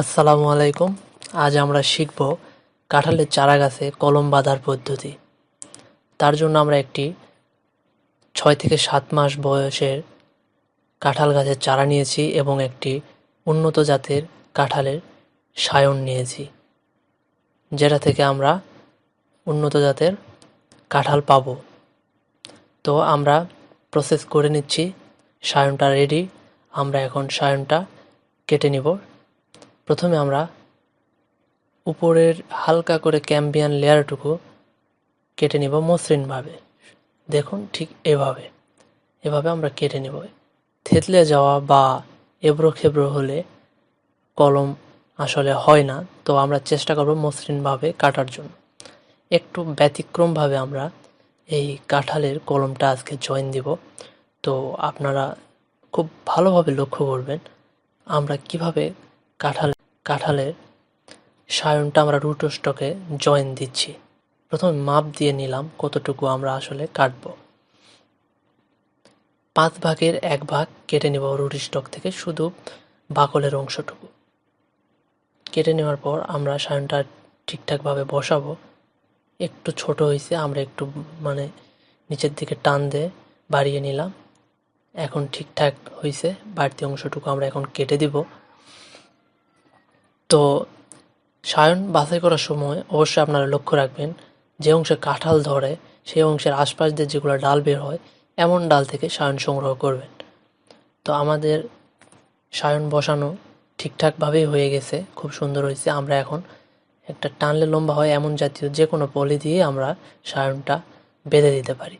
আসসালামু আলাইকুম। আজ আমরা শিখব কাঁঠালের চারা গাছে কলম বাঁধার পদ্ধতি। তার জন্য আমরা একটি ছয় থেকে সাত মাস বয়সের কাঁঠাল গাছের চারা নিয়েছি এবং একটি উন্নত জাতের কাঁঠালের সায়ন নিয়েছি, যেটা থেকে আমরা উন্নত জাতের কাঁঠাল পাবো। তো আমরা প্রসেস করে নিচ্ছি, সায়নটা রেডি আমরা এখন সায়নটা কেটে নিব। প্রথমে আমরা উপরের হালকা করে ক্যাম্বিয়ান লেয়ারটুকু কেটে নিব মসৃণভাবে। দেখুন ঠিক এভাবে। এভাবে আমরা কেটে নেব। থেতলে যাওয়া বা এবড়ো খেবড়ো হলে কলম আসলে হয় না, তো আমরা চেষ্টা করব মসৃণভাবে কাটার জন্য। একটু ব্যতিক্রমভাবে আমরা এই কাঁঠালের কলমটা আজকে জয়েন দিব। তো আপনারা খুব ভালোভাবে লক্ষ্য করবেন আমরা কীভাবে কাঁঠাল কাঁঠালের সায়নটা আমরা রুট স্টকে জয়েন দিচ্ছি। প্রথমে মাপ দিয়ে নিলাম কতটুকু আমরা আসলে কাটবো। পাঁচ ভাগের এক ভাগ কেটে নেব রুট স্টক থেকে শুধু বাকলের অংশটুকু। কেটে নেওয়ার পর আমরা সায়নটা ঠিকঠাকভাবে বসাবো। একটু ছোট হয়েছে, আমরা একটু মানে নিচের দিকে টান দিয়ে বাড়িয়ে নিলাম। এখন ঠিকঠাক হয়েছে, বাড়তি অংশটুকু আমরা এখন কেটে দিব। তো সায়ন বাছাই করার সময় অবশ্যই আপনারা লক্ষ্য রাখবেন, যে অংশে কাঁঠাল ধরে, সেই অংশের আশপাশ দিয়ে যেগুলো ডাল বের হয়, এমন ডাল থেকে সায়ন সংগ্রহ করবেন। তো আমাদের সায়ন বসানো ঠিকঠাকভাবেই হয়ে গেছে, খুব সুন্দর হয়েছে। আমরা এখন একটা টানলে লম্বা হয়, এমন জাতীয় যে কোনো পলি দিয়ে আমরা সায়নটা বেঁধে দিতে পারি।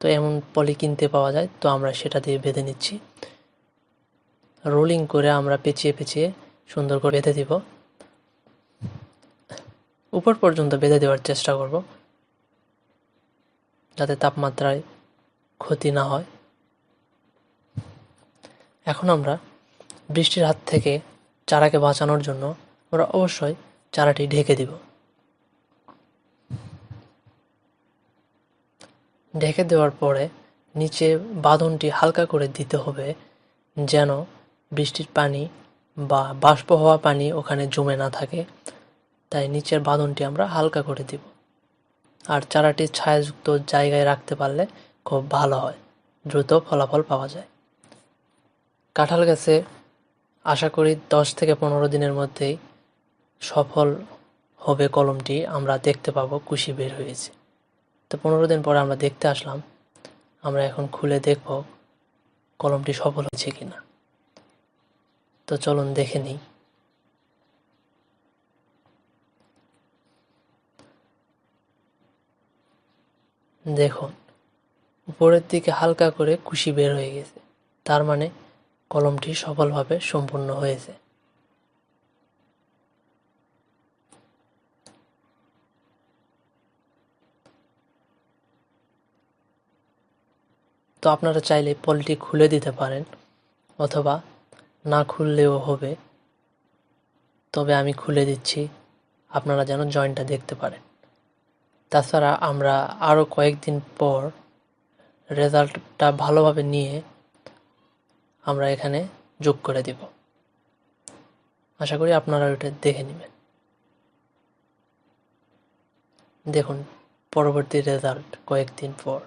তো এমন পলি কিনতে পাওয়া যায়, তো আমরা সেটা দিয়ে বেঁধে নিচ্ছি। রোলিং করে আমরা পেঁচিয়ে পেঁচিয়ে সুন্দর করে বেঁধে দিব। উপর পর্যন্ত বেঁধে দেওয়ার চেষ্টা করব, যাতে তাপমাত্রায় ক্ষতি না হয়। এখন আমরা বৃষ্টির হাত থেকে চারাকে বাঁচানোর জন্য আমরা অবশ্যই চারাটি ঢেকে দিব। ঢেকে দেওয়ার পরে নিচে বাঁধনটি হালকা করে দিতে হবে, যেন বৃষ্টির পানি বা বাষ্প হওয়া পানি ওখানে জমে না থাকে, তাই নিচের বাঁধনটি আমরা হালকা করে দিব। আর চারাটি ছায়াযুক্ত জায়গায় রাখতে পারলে খুব ভালো হয়, দ্রুত ফলাফল পাওয়া যায়। কাঁঠাল গাছে আশা করি দশ থেকে পনেরো দিনের মধ্যেই সফল হবে কলমটি, আমরা দেখতে পাবো কুশি বের হয়েছে। তো পনেরো দিন পরে আমরা দেখতে আসলাম, আমরা এখন খুলে দেখব কলমটি সফল হয়েছে কিনা। তো চলুন দেখে নিই। দেখুন, উপরের দিকে হালকা করে কুশি বের হয়ে গেছে। তার মানে কলমটি সফলভাবে সম্পূর্ণ হয়েছে। তো আপনারা চাইলে পলটি খুলে দিতে পারেন, অথবা না খুললেও হবে। তবে আমি খুলে দিচ্ছি। আপনারা যেন জয়েন্টটা দেখতে পারেন। তাছাড়া আমরা আরও কয়েকদিন পর রেজাল্টটা ভালোভাবে নিয়ে আমরা এখানে যোগ করে দিব। আশা করি আপনারা ওটা দেখে নেবেন। দেখুন, পরবর্তী রেজাল্ট কয়েকদিন পর।